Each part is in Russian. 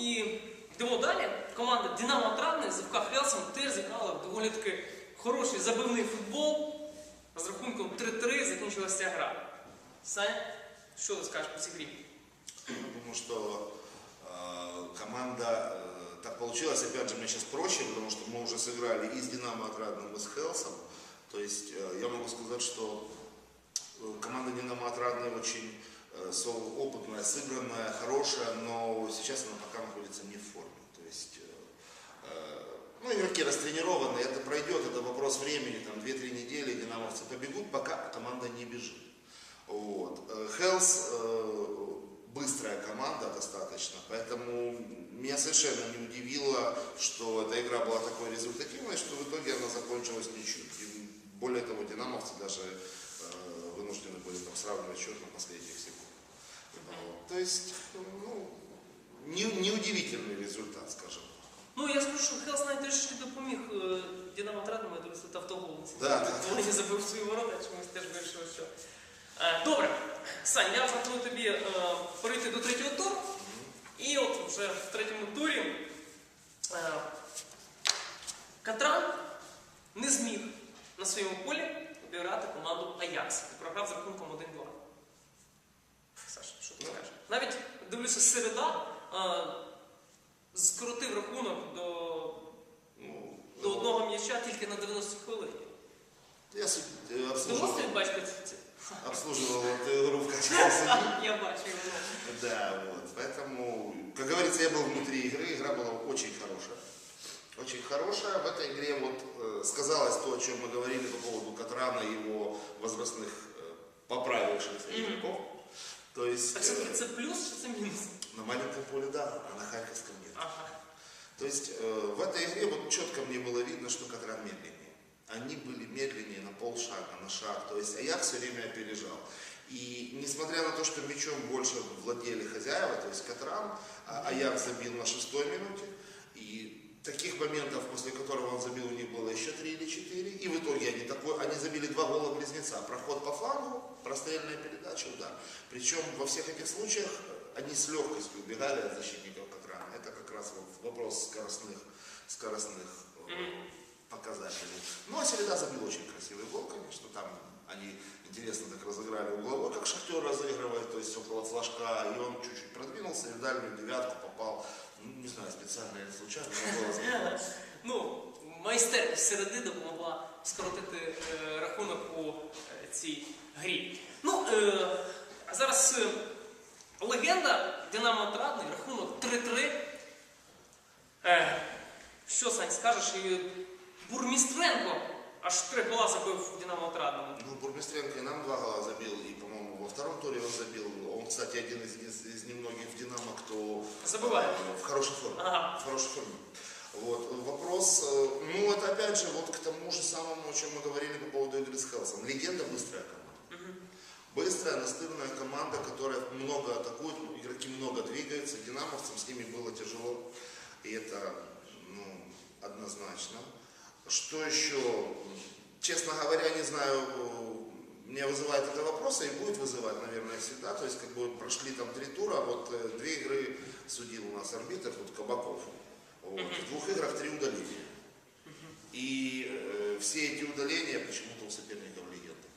і йдемо далі. Команда Динамо Травне з ФК Хелсом теж зіграла в доволі таки хороший забивний футбол. З рахунком 3-3 закінчилася ця гра. Сань, що ти скажеш по цій грі? Я думаю, что э, команда, э, так получилось, опять же, мне сейчас проще, потому что мы уже сыграли и с Динамо Отрадным, и с Хелсом. То есть э, я могу сказать, что э, команда Динамо Отрадная очень э, со- опытная, сыгранная, хорошая, но сейчас она пока находится не в форме. То есть э, э, ну, игроки растренированные, это пройдет, это вопрос времени, там 2-3 недели динамовцы побегут, пока команда не бежит. Вот. Э, Хелс э, быстрая команда достаточно, поэтому меня совершенно не удивило, что эта игра была такой результативной, что в итоге она закончилась ничью. И более того, динамовцы даже э, вынуждены были там сравнивать счет на последних секундах. Вот. То есть, ну, не, неудивительный результат, скажем. Ну, я скажу, що Хелс навіть трішки допоміг е, Динамо Травному, я дивився, автогол. Да, да. Вони не забив свої ворота, чомусь теж вирішили, що. Е, Добре, Сань, я пропоную тобі е, перейти до третього туру. І от вже в третьому турі е, Катран не зміг на своєму полі обіграти команду Аякс і програв з рахунком 1-2. Саша, що ти скажеш? Навіть дивлюся, середа е, скоротив рахунок до, Ну, до одного м'яча тільки на 90 хвилин. Я су- э, Довго обслуживал, собі бачите це? обслуживал эту игру в качестве судьи. Я бачу його. Да, вот. Поэтому, как говорится, я был внутри игры, игра была очень хорошая. Очень хорошая. В этой игре вот э, сказалось то, о чем мы говорили по поводу Катрана и его возрастных э, поправившихся Мгм. игроков. То есть А це, э, це плюс це мінус? на маленьком поле да, а на Харьковском нет. Ага. То есть э, в этой игре вот четко мне было видно, что Катран медленнее. Они были медленнее на полшага, на шаг. То есть Аякс все время опережал. И несмотря на то, что мячом больше владели хозяева, то есть Катран, а Аякс забил на шестой минуте. И таких моментов, после которого он забил, у них было еще три или четыре. И в итоге они, такой, они забили два гола близнеца. Проход по флангу, прострельная передача, удар. Причем во всех этих случаях они с легкостью убегали от защитников Катрана. Это как раз вот вопрос скоростных, скоростных э, показателей. Ну а Середа забил очень красивый гол, конечно, там они интересно так разыграли угловой, как Шахтер разыгрывает, то есть около флажка, и он чуть-чуть продвинулся и в дальнюю девятку попал, не знаю, специально или случайно, но голос забил. Ну, майстерність середи допомогла скоротити е, рахунок у е, цій грі. Ну, е, а зараз е, легенда Динамо Отрадний, рахунок 3-3. Е, що, Сань, скажеш? І Бурмістренко аж три гола забив в Динамо Отрадному. Ну, Бурмистренко и нам два гола забил, втором туре он забил. Он, кстати, один из, из- из немногих в Динамо, кто Забывает. э, в хорошей форме. Ага. В хорошей форме. Вот. Вопрос, э, ну, это опять же вот к тому же самому, о чем мы говорили по поводу игры с Хелсом. Легенда быстрая команда. Быстрая, настырная команда, которая много атакует, игроки много двигаются. Динамовцам с ними было тяжело. И это, ну, однозначно. Что еще? Честно говоря, не знаю, меня вызывает это вопрос и будет вызывать, наверное, всегда. То есть, как бы прошли там три тура, вот э, две игры судил у нас арбитр, тут Кабаков. Вот. В двух играх три удаления. И э, все эти удаления почему-то у соперников легенды.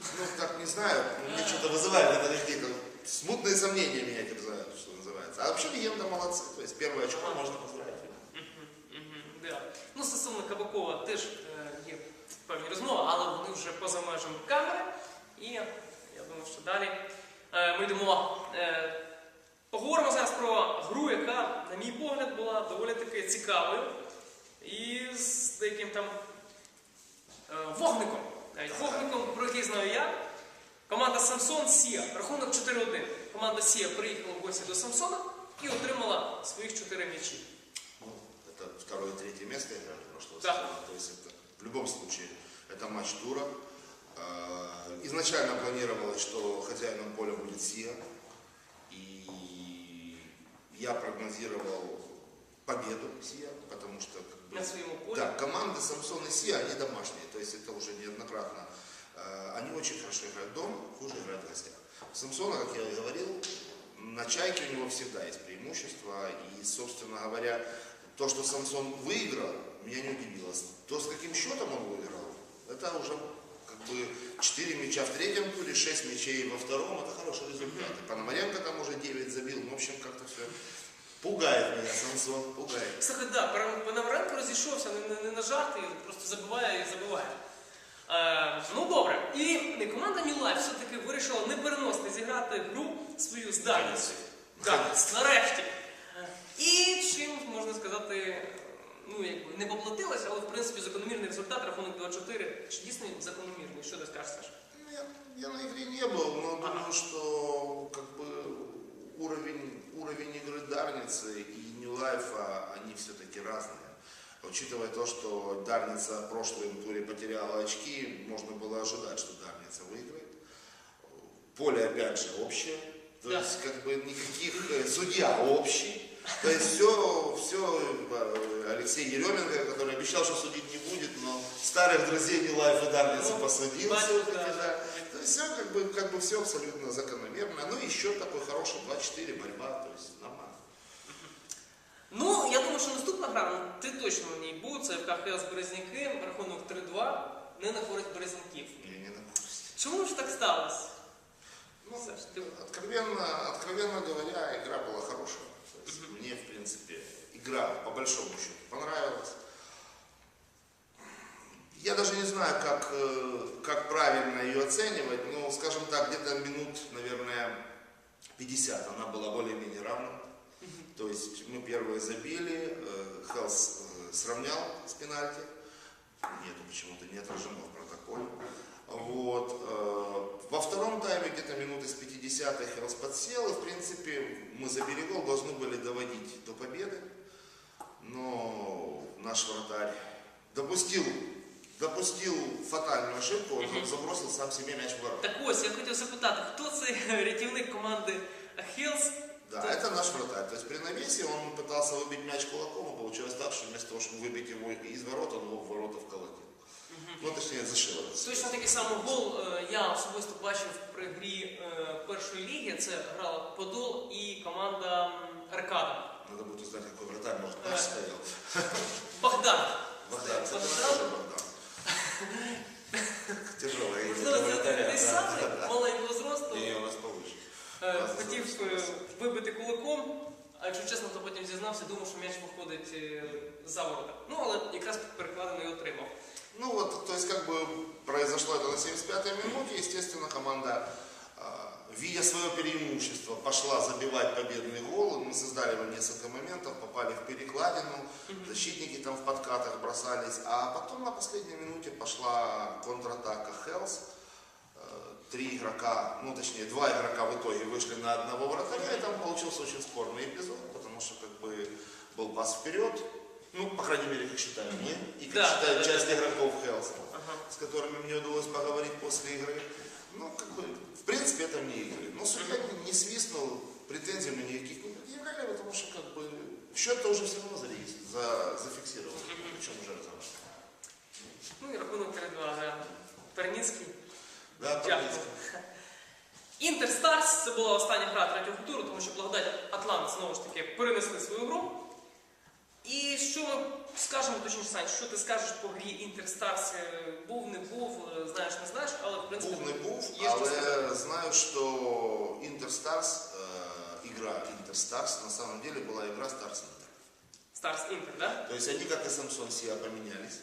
Ну, так не знаю, ну, мне что-то вызывает это какие-то смутные сомнения меня терзают, что называется. А вообще легенда молодцы. То есть первое очко можно поздравить. Да. Ну, стосовно Кабакова теж є вже поза межами камери. І я думаю, що далі е, ми йдемо. Е, поговоримо зараз про гру, яка, на мій погляд, була доволі таки цікавою. І з деяким там е, вогником. Навіть вогником, про який знаю я. Команда Самсон Сія. Рахунок 4-1. Команда Сія приїхала в гості до Самсона і отримала своїх 4 м'ячі. Ну, это второе и третье место играли прошлого Да. То есть это в любом случае это матч тура. Э, Изначально планировалось, что хозяином поля будет Сия. И я прогнозировал победу Сия, потому что как бы, На своєму полі. Да, команды Самсон и Сия, они домашние, то есть это уже неоднократно. Э, Они очень хорошо играют дома, хуже играют в гостях. Самсона, как я и говорил, на чайке у него всегда есть преимущество. И, собственно говоря, то, что Самсон выиграл, меня не удивило. То, с каким счетом он выиграл, это уже как бы 4 мяча в третьем туре, 6 мячей во втором, это хороший результат. И Пономаренко там уже 9 забил, ну, в общем, как-то все пугает меня Самсон, пугает. Слухай, да, Пара- Пономаренко розійшовся не, не, не на жарти, просто забиває і забиває. Е, ну добре. І команда Мілай все-таки вирішила не переносити зіграти гру свою з Дарницею. Так, нарешті. Е, І чим можна сказати, е, ну якби не поплатилась, але в принципі закономірний результат, рахунок 2-4. Чи дійсно закономірний? Що ти скажеш, Саш? Ну, Я, я на игре не был, но думаю, что как бы уровень, уровень игры Дарницы и New Life, они все-таки разные. Учитывая то, что Дарница в прошлом туре потеряла очки, можно было ожидать, что Дарница выиграет. Поле, опять же, общее. То Да. есть, как бы никаких... э, Судья общий. То есть все, все Алексей Еременко, который обещал, что судить не будет, но старых друзей Life и Дарницы Ну, посадил да, да. То есть все как бы, как бы все абсолютно закономерно. Ну счет такой хороший, 2-4, борьба, то есть нормально. Ну, я думаю, що наступна гра, ну, ти точно на ній був, це в КХС Березняки, рахунок 3-2, не на користь Березняків. Я не на. Чому ж так сталося? Ну, Саш, ти... откровенно, откровенно говоря, игра была хорошая. Есть Мне, в принципе, игра по большому счету понравилась. Я даже не знаю, как, э, как правильно ее оценивать, но, скажем так, где-то минут, наверное, 50 она была более-менее равна. То есть мы первые забили, э, Хелс э, сравнял с пенальти. Нету почему-то, не отражено в протоколе. Вот. э, Во втором тайме, где-то минуты с 50 Хелс подсел, и в принципе мы забили гол, должны были доводить до победы. Но наш вратарь допустил, допустил фатальную ошибку, он забросил сам себе мяч в ворота. Так ось, я хотів запитати, хто цей рятівник команди Хілс? Да, это наш вратарь. То есть при навесе он пытался выбить мяч кулаком, и получилось так, что вместо того, чтобы выбить его из ворот, он его в ворота вколотил. Ну. Точно такий самий гол е, я особисто бачив при грі е, першої ліги. Це грала Подол і команда м, Аркада. Надо будет узнать, какой вратарь, может, Э. наш стоял. Богдан. Богдан, кстати, Богдан? тоже Богдан. Тяжелая Можливо, це вратаря. той да, самий да, да. маленького зросту. Не, у нас повыше. Е, Хотів е, вибити кулаком, а якщо чесно, то потім зізнався, думав, що м'яч виходить е, за ворота. Ну, але якраз перекладено і отримав. Ну вот, то есть как бы произошло это на 75-й минуте, естественно, команда, а, видя свое преимущество, пошла забивать победный гол. Мы создали вам несколько моментов, попали в перекладину, защитники там в подкатах бросались, а потом на последней минуте пошла контратака Хелс. Три игрока, ну точнее два игрока в итоге вышли на одного вратаря, и там получился очень спорный эпизод, потому что как бы был пас вперед, ну, по крайней мере, как считаем мы, и как Да, считают да, да, часть да. игроков Хелса Ага. с которыми мне удалось поговорить после игры. Ну, как бы, в принципе, это мне игры. Но судья не, не свистнул, претензий мы никаких не предъявляли, потому что, как бы, счет-то уже все равно зарегис- за, зафиксировал. Причем уже разобрали. Ну і рахунок 3-2, да. Перніцький. Да, Дякую. победил. Інтер Старс це була остання гра третього туру, тому що Благодать Атлант знову ж таки перенесли свою гру. І що ми скажемо, точніше, Сань, що ти скажеш по грі Інтер Старс? Е, Був, не був, е, знаєш, не знаєш, але в принципі Був, не був, є що сказати. але знаю, что Интерстарс, э, игра Интерстарс, на самом деле была игра Старс Интер. Старс Інтер, да? То есть они, как и Самсон Сия, поменялись.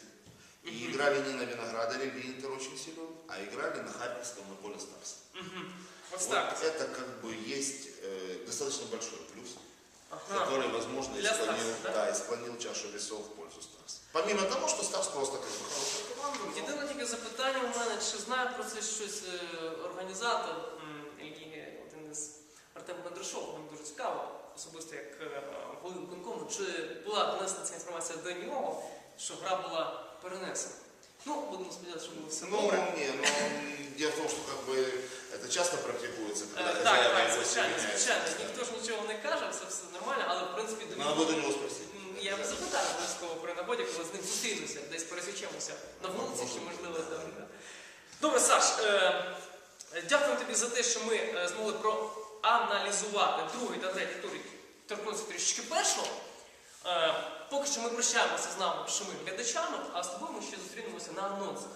И играли не на Виноградаре, где Интер очень силен, а играли на Харьковском на поле Старса. Мгм. От Вот Старс. это как бы есть э, достаточно большой плюс, Ага. который, возможно, и Для склонил, Старса, да? да, и склонил чашу весов в пользу Старса. Помимо того, что Старс просто как бы хорошая команда, но- Єдине тільки запитання у мене, чи знає про це щось е, організатор м, ліги, один із Артем Кондрашов, мені дуже цікаво, особисто як е, голова виконкому, чи була донесена ця інформація до нього, що гра була перенесена. Ну, будемо сподіватися, що було все ну, добре. не, но дело в том, что как бы это часто практикуется, когда Е, Так, хозяева так, звичайно, звичайно. Ніхто ж нічого не каже, все все нормально, але в принципі до Надо будет у него спросить. Я б запитаю обов'язково при нагоді, коли з ним зустрінуся, десь пересічемося на вулиці, чи можливо там. Добре, Саш, е, дякую тобі за те, що ми е, змогли проаналізувати другий та третій тур, торкнутися трішечки першого. Е, поки що ми прощаємося з нами, нашими глядачами, а з тобою ми ще зустрінемося на анонсах.